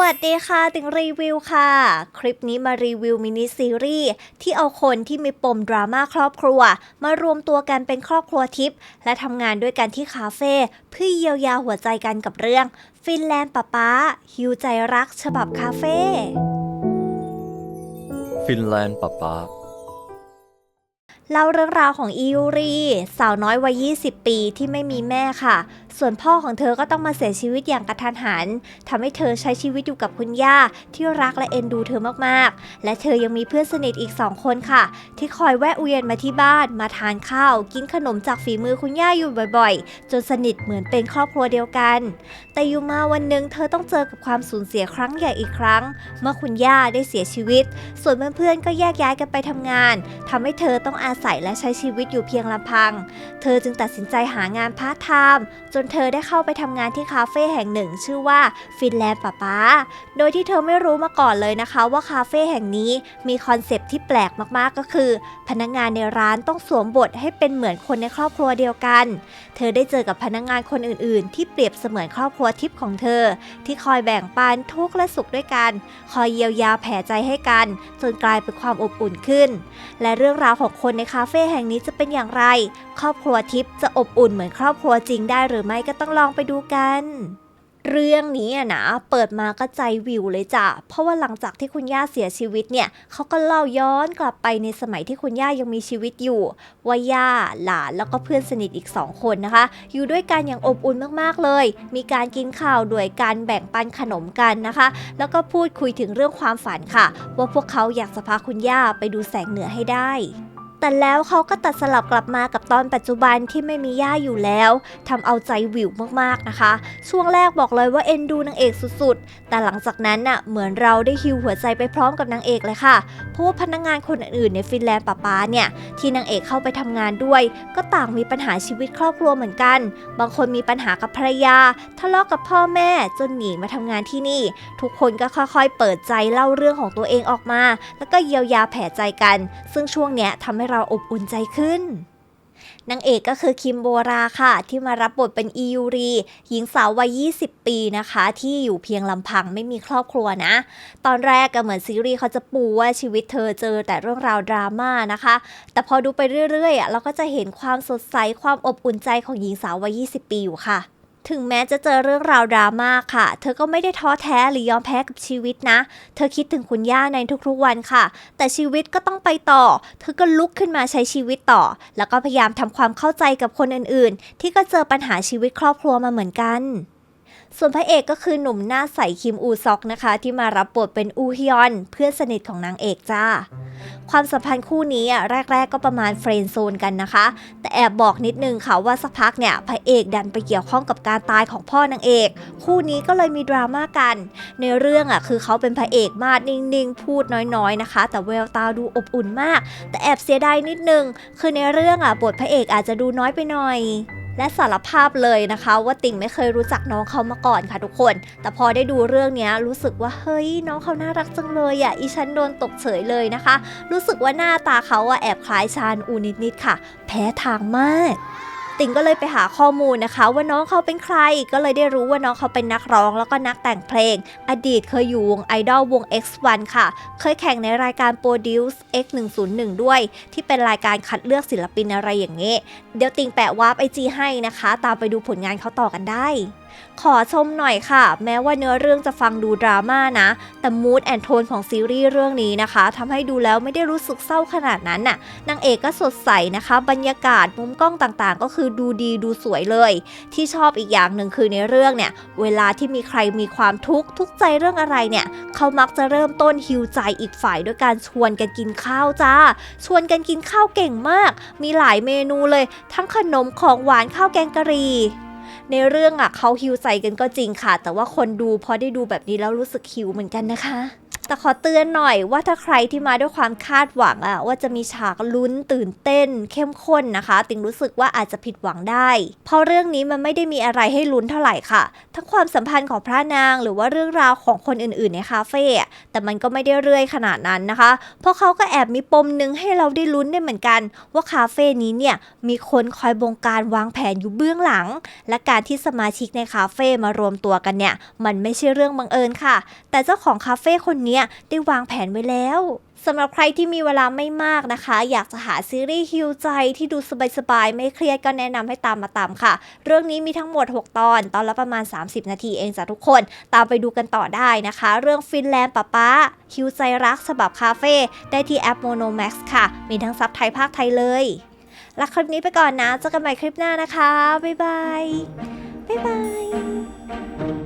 วัสดีค่ะ ติงรีวิวค่ะ คลิปนี้มารีวิวมินิซีรีส์ที่เอาคนที่มีปมดราม่าครอบครัว มารวมตัวกันเป็นครอบครัวทิพย์และทำงานด้วยกันที่คาเฟ่เพื่อเยียวยาหัวใจกันกับเรื่อง ฟินแลนด์ป้าป๊าฮิวใจรักฉบับคาเฟ่ฟินแลนด์ป๊าป๊าเล่าเรื่องราวของอิยูรี สาวน้อยวัย 20 ปีที่ไม่มีแม่ค่ะ ส่วนพ่อของเธอก็ต้องมาเสียชีวิตอย่างกระทันหันทำให้เธอใช้ชีวิตอยู่กับคุณย่าที่รักและเอ็นดูเธอมากๆ และเธอยังมีเพื่อนสนิทอีกสองคนค่ะ ที่คอยแวะเวียนมาที่บ้าน มาทานข้าว กินขนมจากฝีมือคุณย่าอยู่บ่อยๆ จนสนิทเหมือนเป็นครอบครัวเดียวกัน แต่อยู่มาวันหนึ่งเธอต้องเจอกับความสูญเสียครั้งใหญ่อีกครั้ง เมื่อคุณย่าได้เสียชีวิต ส่วนเพื่อนๆก็แยกย้ายกันไปทำงานทำให้เธอต้องอาศัยและใช้ชีวิตอยู่เพียงลำพัง เธอจึงตัดสินใจหางานพาร์ทไทม์จนเธอได้เข้าไปทำงานที่คาเฟ่แห่งหนึ่ง ชื่อว่าฟินแลนด์ป้าป๊าโดยที่เธอไม่รู้มาก่อนเลยนะคะว่าคาเฟ่แห่งนี้มีคอนเซปต์ที่แปลกมากๆก็คือ พนักงานในร้านต้องสวมบทให้เป็นเหมือนคนในครอบครัวเดียวกัน เธอได้เจอกับพนักงานคนอื่นๆ ที่เปรียบเสมือนครอบครัวทิพย์ของเธอ ที่คอยแบ่งปันทุกข์และสุขด้วยกัน คอยเยียวยาแผลใจให้กัน จนกลายเป็นความอบอุ่นขึ้น และเรื่องราวของคนในคาเฟ่แห่งนี้จะเป็นอย่างไร ครอบครัวทิพย์จะอบอุ่นเหมือนครอบครัวจริงได้หรือไม่ไม่ก็ต้องลองไปดูกัน เรื่องนี้อะนะเปิดมาก็ใจวิวเลยจ้ะ เพราะว่าหลังจากที่คุณย่าเสียชีวิตเนี่ยเขาก็เล่าย้อนกลับไปในสมัยที่คุณย่ายังมีชีวิตอยู่ ว่าย่าหลานแล้วก็เพื่อนสนิทอีกสองคนนะคะ อยู่ด้วยกันอย่างอบอุ่นมากๆเลย มีการกินข้าวด้วยกันแบ่งปันขนมกันนะคะ แล้วก็พูดคุยถึงเรื่องความฝันค่ะ ว่าพวกเขาอยากจะพาคุณย่าไปดูแสงเหนือให้ได้ แต่แล้วเขาก็ตัดสลับกลับมากับตอนปัจจุบันที่ไม่มีย่าอยู่แล้วทำเอาใจวิวมากๆนะคะ ช่วงแรกบอกเลยว่าเอ็นดูนางเอกสุดๆ แต่หลังจากนั้นน่ะเหมือนเราได้ฮิวหัวใจไปพร้อมกับนางเอกเลยค่ะ เพราะว่าพนักงานคนอื่นๆในฟินแลนด์ป้าป๊าเนี่ยที่นางเอกเข้าไปทำงานด้วย ก็ต่างมีปัญหาชีวิตครอบครัวเหมือนกัน บางคนมีปัญหากับภรรยา ทะเลาะกับพ่อแม่จนหนีมาทำงานที่นี่ ทุกคนก็ค่อยๆ เปิดใจเล่าเรื่องของตัวเองออกมา แล้วก็เยียวยาแผลใจกัน ซึ่งช่วงเนี้ยทำให้เราอบอุ่นใจขึ้นนางเอกก็คือคิมโบราค่ะ ที่มารับบทเป็นอียูรี หญิงสาววัย 20 ปีนะคะ ที่อยู่เพียงลำพังไม่มีครอบครัวนะ ตอนแรกก็เหมือนซีรีส์เขาจะปูว่าชีวิตเธอเจอแต่เรื่องราวดราม่านะคะ แต่พอดูไปเรื่อยๆอะเราก็จะเห็นความสดใสความอบอุ่นใจของหญิงสาววัย 20 ปีอยู่ค่ะ ถึงแม้จะเจอเรื่องราวดราม่าค่ะ เธอก็ไม่ได้ท้อแท้หรือยอมแพ้กับชีวิตนะ เธอคิดถึงคุณย่าในทุกๆวันค่ะ แต่ชีวิตก็ต้องไปต่อ เธอก็ลุกขึ้นมาใช้ชีวิตต่อ แล้วก็พยายามทำความเข้าใจกับคนอื่นๆ ที่ก็เจอปัญหาชีวิตครอบครัวมาเหมือนกัน ส่วนพระเอกก็คือหนุ่มหน้าใสคิมอูซอกนะคะ ที่มารับบทเป็นอูฮยอน เพื่อนสนิทของนางเอกจ้า ความสัมพันธ์คู่นี้แรก ๆ ก็ประมาณเฟรนด์โซนกันนะคะ แต่แอบบอกนิดนึงค่ะว่าสักพักเนี่ยพระเอกดันไปเกี่ยวข้องกับการตายของพ่อนางเอก คู่นี้ก็เลยมีดราม่ากัน ในเรื่องอะคือเขาเป็นพระเอกมาดนิ่งๆ พูดน้อยๆนะคะ แต่แววตาดูอบอุ่นมาก แต่แอบเสียดายนิดนึงคือในเรื่องอะบทพระเอกอาจจะดูน้อยไปหน่อย และสารภาพเลยนะคะว่าติ่งไม่เคยรู้จักน้องเขามาก่อนค่ะทุกคน แต่พอได้ดูเรื่องนี้รู้สึกว่าเฮ้ยน้องเขาน่ารักจังเลยอะอีฉันโดนตกเฉยเลยนะคะ รู้สึกว่าหน้าตาเขาอะแอบคล้ายชานอูนิดๆค่ะ แพ้ทางมาก ติงก็เลยไปหาข้อมูลนะคะ ว่าน้องเขาเป็นใครก็เลยได้รู้ว่าน้องเขาเป็นนักร้อง แล้วก็นักแต่งเพลง อดีตเคยอยู่วงไอดอลวง X1 ค่ะ เคยแข่งในรายการ Produce X101 ด้วย ที่เป็นรายการคัดเลือกศิลปินอะไรอย่างเงี้ยเดี๋ยวติงแปะวาร์ปไอจีให้นะคะ ตามไปดูผลงานเขาต่อกันได้ ขอชมหน่อยค่ะ แม้ว่าเนื้อเรื่องจะฟังดูดราม่านะ แต่มูดแอนโทนของซีรีส์เรื่องนี้นะคะทำให้ดูแล้วไม่ได้รู้สึกเศร้าขนาดนั้นน่ะนางเอกก็สดใสนะคะ บรรยากาศมุมกล้องต่างๆ ก็คือดูดีดูสวยเลย ที่ชอบอีกอย่างหนึ่งคือในเรื่องเนี่ย เวลาที่มีใครมีความทุกข์ทุกใจเรื่องอะไรเนี่ย เขามักจะเริ่มต้นฮิวใจอีกฝ่ายด้วยการชวนกันกินข้าวจ้า ชวนกันกินข้าวเก่งมาก มีหลายเมนูเลย ทั้งขนมของหวานข้าวแกงกะหรี่ ในเรื่องอะเขาฮิวใจกันก็จริงค่ะ แต่ว่าคนดูพอได้ดูแบบนี้แล้วรู้สึกหิวเหมือนกันนะคะ แต่ขอเตือนหน่อยว่าถ้าใครที่มาด้วยความคาดหวังอะว่าจะมีฉากลุ้นตื่นเต้น เข้มข้นนะคะ ติงรู้สึกว่าอาจจะผิดหวังได้ เพราะเรื่องนี้มันไม่ได้มีอะไรให้ลุ้นเท่าไหร่ค่ะ ทั้งความสัมพันธ์ของพระนาง หรือว่าเรื่องราวของคนอื่นๆในคาเฟ่แต่มันก็ไม่ได้เรื่อยขนาดนั้นนะคะ เพราะเขาก็แอบมีปมหนึ่งให้เราได้ลุ้นได้เหมือนกัน ว่าคาเฟ่นี้เนี่ยมีคนคอยบงการวางแผนอยู่เบื้องหลัง และการที่สมาชิกในคาเฟ่มารวมตัวกันเนี่ยมันไม่ใช่เรื่องบังเอิญค่ะ แต่เจ้าของคาเฟ่คนนี้เนี้ยได้วางแผนไว้แล้วสำหรับใครที่มีเวลาไม่มากนะคะ อยากจะหาซีรีส์ฮิวใจที่ดูสบายๆ ไม่เครียดก็แนะนำให้ตามมาตามค่ะ เรื่องนี้มีทั้งหมด 6 ตอน ตอนละประมาณ 30 นาทีเองจ้ะทุกคน ตามไปดูกันต่อได้นะคะ เรื่องฟินแลนด์ป้าป้าฮิวใจรักฉบับคาเฟ่ได้ที่แอป Mono Max ค่ะ มีทั้งซับไทยภาคไทยเลยและคลิปนี้ไปก่อนนะเจอกันใหม่คลิปหน้านะคะบ๊ายบายบ๊ายบาย